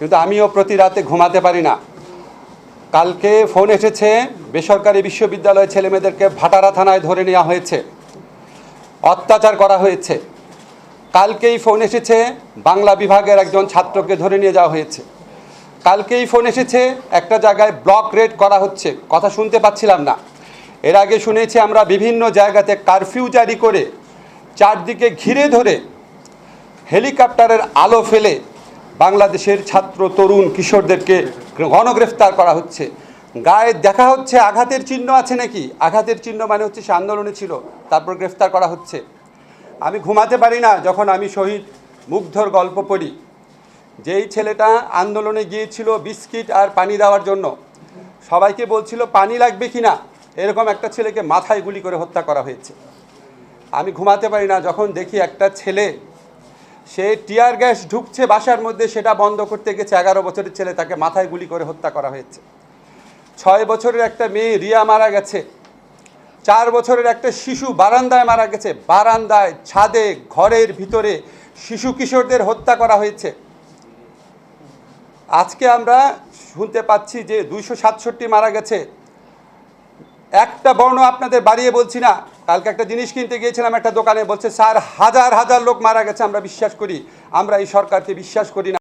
কিন্তু আমিও প্রতি রাতে ঘুমাতে পারি না। কালকে ফোন এসেছে, বেসরকারি বিশ্ববিদ্যালয়ের ছেলেমেয়েদেরকে ভাটারা থানায় ধরে নেওয়া হয়েছে। অত্যাচার করা হয়েছে। কালকেই ফোন এসেছে, বাংলা বিভাগের একজন ছাত্রকে ধরে নিয়ে যাওয়া হয়েছে। কালকেই ফোন এসেছে, একটা জায়গায় ব্লক রেড করা হচ্ছে, কথা শুনতে পাচ্ছিলাম না। এর আগে শুনেছি আমরা বিভিন্ন জায়গাতে কারফিউ জারি করে, চারদিকে ঘিরে ধরে, হেলিকপ্টারের আলো ফেলে বাংলাদেশের ছাত্র, তরুণ, কিশোরদেরকে গণগ্রেফতার করা হচ্ছে। গায়ে দেখা হচ্ছে আঘাতের চিহ্ন আছে নাকি? আঘাতের চিহ্ন মানে হচ্ছে সে আন্দোলনে ছিল, তারপর গ্রেফতার করা হচ্ছে। আমি ঘুমাতে পারি না যখন আমি শহীদ মুগ্ধর গল্প পড়ি। যেই ছেলেটা আন্দোলনে গিয়েছিল বিস্কিট আর পানি দেওয়ার জন্য, সবাইকে বলছিল, পানি লাগবে কি না এরকম একটা ছেলেকে মাথায় গুলি করে হত্যা করা হয়েছে। আমি ঘুমাতে পারি না যখন দেখি একটা ছেলে সে টিয়ার গ্যাস ঢুকছে বাসার মধ্যে, সেটা বন্ধ করতে গেছে। এগারো বছরের ছেলে তাকে মাথায় গুলি করে হত্যা করা হয়েছে। ছয় বছরের একটা মেয়ে রিয়া মারা গেছে। চার বছরের একটা শিশু বারান্দায় মারা গেছে। বারান্দায়, ছাদে, ঘরের ভিতরে শিশু কিশোরদের হত্যা করা হয়েছে। আজকে আমরা শুনতে পাচ্ছি যে দুইশো সাতষট্টি মারা গেছে। একটা বর্ণ আপনাদের বাড়িয়ে বলছি না। কালকে একটা জিনিস কিনতে গিয়েছিলাম একটা দোকানে, বলছে, স্যার, হাজার হাজার লোক মারা গেছে, আমরা বিশ্বাস করি। আমরা এই সরকারকে বিশ্বাস করি না।